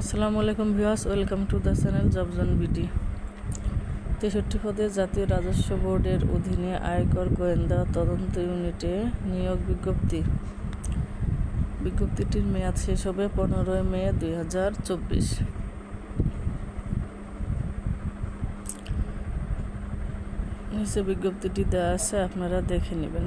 আসসালামু আলাইকুম viewers, welcome to the channel জবজন BD. তেষট্টি পদে জাতীয় রাজস্ব বোর্ডের অধীনে আয়কর গোয়েন্দা তদন্ত ইউনিটে নিয়োগ বিজ্ঞপ্তি। বিজ্ঞপ্তিটির মেয়াদ শেষ হবে পনেরোই মে দুই হাজার চব্বিশ। নিচে বিজ্ঞপ্তিটি দেওয়া আছে, আপনারা দেখে নেবেন।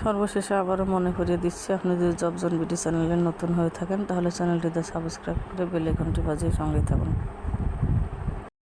সর্বশেষে আবারও মনে করিয়ে দিচ্ছি, আপনি যদি জবজন বিটি চ্যানেলে নতুন হয়ে থাকেন, তাহলে চ্যানেলটিতে সাবস্ক্রাইব করে বেল আইকনটি বাজিয়ে সঙ্গে থাকুন।